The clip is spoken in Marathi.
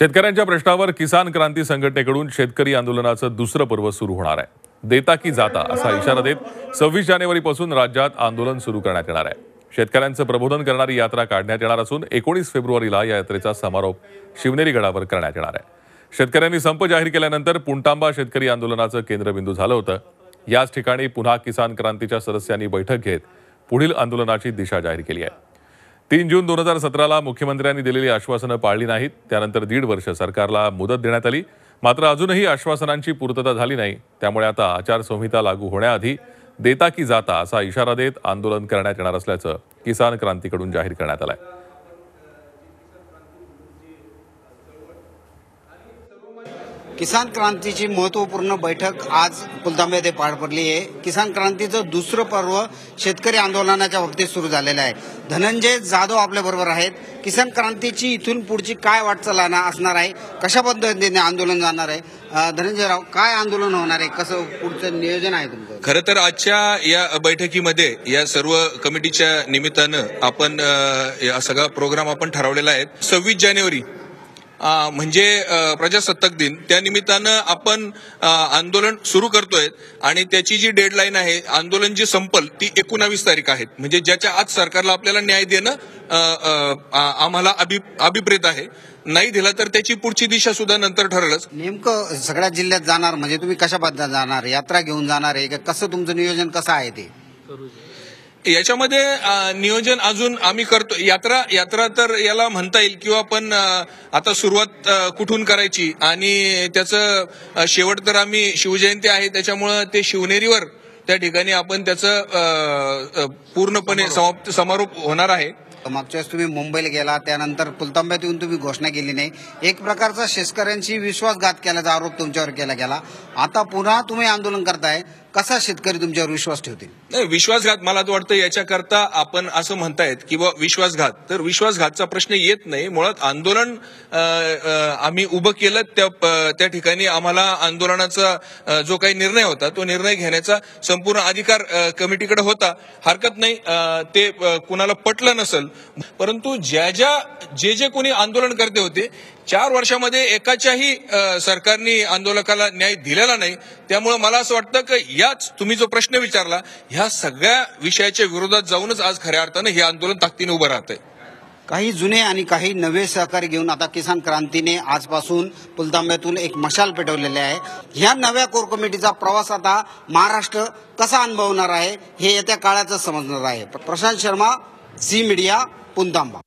शेतकऱ्यांच्या प्रश्नावर किसान क्रांती संघटनेकडून शेतकरी आंदोलनाचं दुसरं पर्व सुरू होणार आहे. देता की जाता असा इशारा देत सव्वीस जानेवारीपासून राज्यात आंदोलन सुरू करण्यात येणार आहे. शेतकऱ्यांचं प्रबोधन करणारी यात्रा काढण्यात येणार असून एकोणीस फेब्रुवारीला या यात्रेचा समारोप शिवनेरी गडावर करण्यात येणार आहे. शेतकऱ्यांनी संप जाहीर केल्यानंतर पुणतांबा शेतकरी आंदोलनाचं केंद्रबिंदू झालं होतं. याच ठिकाणी पुन्हा किसान क्रांतीच्या सदस्यांनी बैठक घेत पुढील आंदोलनाची दिशा जाहीर केली आहे. तीन जून दोन हजार सतराला मुख्यमंत्र्यांनी दिलेली आश्वासनं पाळली नाहीत. त्यानंतर दीड वर्ष सरकारला मुदत देण्यात आली. मात्र अजूनही आश्वासनांची पूर्तता झाली नाही. त्यामुळे आता आचारसंहिता लागू होण्याआधी देता की जाता असा इशारा देत आंदोलन करण्यात येणार असल्याचं किसान क्रांतीकडून जाहीर करण्यात आलंय. किसान क्रांतीची महत्त्वपूर्ण बैठक आज पुलतांबा येथे पार पडली आहे. किसान क्रांतीचं दुसरं पर्व शेतकरी आंदोलनाच्या बाबतीत सुरू झालेलं आहे. धनंजय जाधव आपल्या बरोबर आहेत. किसान क्रांतीची इथून पुढची काय वाटचाल असणार आहे? कशा पद्धतीने आंदोलन जाणार आहे? धनंजयराव काय आंदोलन होणार आहे? कसं पुढचं नियोजन आहे तुमचं? खरं तर आजच्या या बैठकीमध्ये या सर्व कमिटीच्या निमित्तानं आपण सगळा प्रोग्राम आपण ठरवलेला आहे. सव्वीस जानेवारी म्हणजे प्रजासत्ताक दिन. त्या निमित्तानं आपण आंदोलन सुरू करतोय आणि त्याची जी डेडलाईन आहे आंदोलन जी संपल ती एकोणावीस तारीख आहे म्हणजे ज्याच्या आज सरकारला आपल्याला न्याय देणं आम्हाला अभि- अभिप्रेत आहे. नाही दिला तर त्याची पुढची दिशा सुद्धा नंतर ठरलंच. नेमकं सगळ्या जिल्ह्यात जाणार म्हणजे तुम्ही कशा जाणार यात्रा घेऊन जाणार आहे का कसं तुमचं नियोजन कसं आहे ते? याच्यामध्ये नियोजन अजून आम्ही करतो. यात्रा यात्रा तर याला म्हणता येईल किंवा पण आता सुरुवात कुठून करायची आणि त्याचं शेवट तर आम्ही शिवजयंती आहे त्याच्यामुळं ते शिवनेरीवर त्या ठिकाणी आपण त्याचं पूर्णपणे समाप्त समारोप होणार आहे. मागच्या वेळेस तुम्ही मुंबईला गेला त्यानंतर पुलतांब्यात येऊन तुम्ही घोषणा केली नाही. एक प्रकारचा शेतकऱ्यांशी विश्वासघात केल्याचा आरोप तुमच्यावर केला गेला. आता पुन्हा तुम्ही आंदोलन करताय. कसा शेतकरी तुमच्यावर विश्वास ठेवतील? नाही विश्वासघात मला तर वाटतं याच्याकरता आपण असं म्हणतायत किंवा विश्वासघात. तर विश्वासघातचा प्रश्न येत नाही. मुळात आंदोलन आम्ही उभं केलं त्या त्या ठिकाणी आम्हाला आंदोलनाचा जो काही निर्णय होता तो निर्णय घेण्याचा संपूर्ण अधिकार कमिटीकडे होता. हरकत नाही ते कुणाला पटलं नसेल. परंतु ज्या ज्या जे जे कोणी आंदोलन करते होते चार वर्षामध्ये एकाच्याही सरकारने आंदोलकाला न्याय दिलेला नाही. त्यामुळे मला असं वाटतं की याच तुम्ही जो प्रश्न विचारला ह्या सगळ्या विषयाच्या विरोधात जाऊनच आज खऱ्या अर्थानं हे आंदोलन ताकदीने उभं राहतंय. काही जुने आणि काही नवे सहकारी घेऊन आता किसान क्रांतीने आजपासून पुलतांब्यातून एक मशाल पेटवलेले आहे. ह्या नव्या कोर कमिटीचा प्रवास आता महाराष्ट्र कसा अनुभवणार आहे हे येत्या काळाचं समजणार आहे. Prashant Sharma Zee media Pultamba.